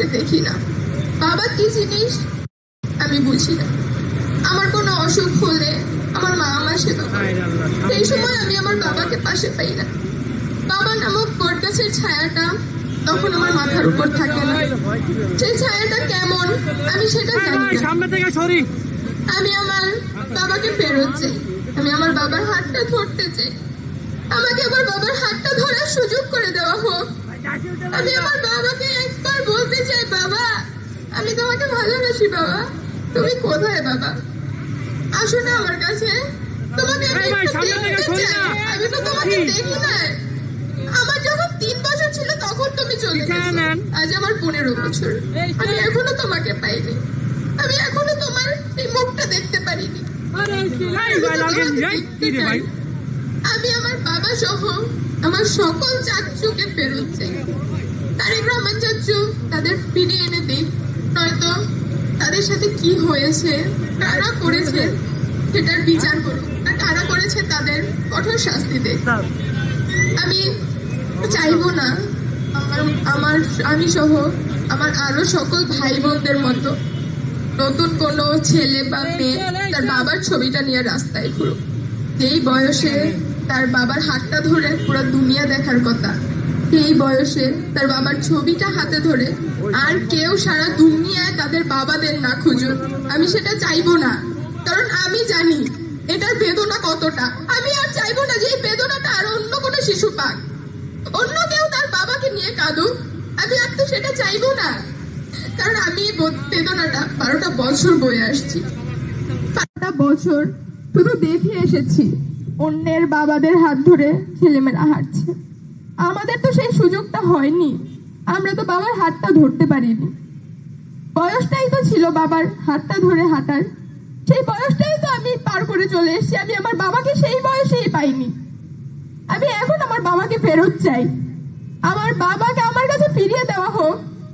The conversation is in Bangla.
বাবাকে দেখি না। বাবা কি জিনিস? আমি বুঝি না। আমার কোনো অসুখ হলে আমার মা আমার সেবা করে। সেই সময় আমি আমার বাবাকে পাশে পাই না। বাবা নামক বটগাছের ছায়াটা তখন আমার মাথার উপর থাকে না। সেই ছায়াটা কেমন আমি সেটা জানি না। সামনে থেকে সরি। আমি আমার বাবাকে ফেরত চাই। আমি আমার বাবার হাতটা ধরতে চাই। আমাকে আমার বাবার হাতটা ধরার সুযোগ করে দেওয়া হোক। আমি আমার বাবাকে একবার বলতে চাই বাবা আমি তোমাকে ভালোবাসি বাবা। তুমি কোথায় বাবা? আসো না আমার কাছে। তোমাকে আমি তো তোমাকে দেখি না আমার যখন তিন বছর ছিল তখন তুমি চলে গেছো। আজ আমার পনেরো বছর। আমি এখনও তোমাকে পাইনি। আমি এখনও তোমার এই মুখটা দেখতে পারিনি। আমি আমার বাবা সহ আমার সকল চাচুকে ফেরত চাই। তারেক রহমান চাচু তাদের ফিরিয়ে এনে দিক নয়তো তাদের সাথে কি হয়েছে কারা করেছে সেটার বিচার করুন। আর কারা করেছে তাদের কঠোর শাস্তি দেখ আমি চাইব না। আমার আমার আমি সহ আমার আরও সকল ভাই বোনদের মতো নতুন কোনো ছেলে বা মেয়ে তার বাবার ছবিটা নিয়ে রাস্তায় ঘুরুক। যেই বয়সে তার বাবার হাতটা ধরে পুরো দুনিয়া দেখার কথা সেই বয়সে তার বাবার ছবিটা হাতে ধরে আর কেউ সারা দুনিয়ায় তাদের বাবাদের না খুঁজুক। আমি সেটা চাইব না। কারণ আমি জানি এটার বেদনা কতটা। আমি আর চাইব না যে এই বেদনাটা আর অন্য কোনো শিশু পাক। অন্য কেউ তার বাবাকে নিয়ে কাঁদুক। আমি আর তো সেটা চাইব না। কারণ আমি এই বেদনাটা বারোটা বছর বয়ে আসছি। বারোটা বছর শুধু দেখে এসেছি। অন্যের বাবাদের হাত ধরে ছেলেমেয়েরা হাঁটছে। আমাদের তো সেই সুযোগটা হয়নি। আমরা তো বাবার হাতটা ধরতে পারিনি। বয়সটাই তো ছিল বাবার হাতটা ধরে হাঁটার। সেই বয়সটাই তো আমি পার করে চলে এসেছি। আমি আমার বাবাকে সেই বয়সেই পাইনি। আমি এখন আমার বাবাকে ফেরত চাই। আমার বাবাকে আমার কাছে ফিরিয়ে দেওয়া হোক।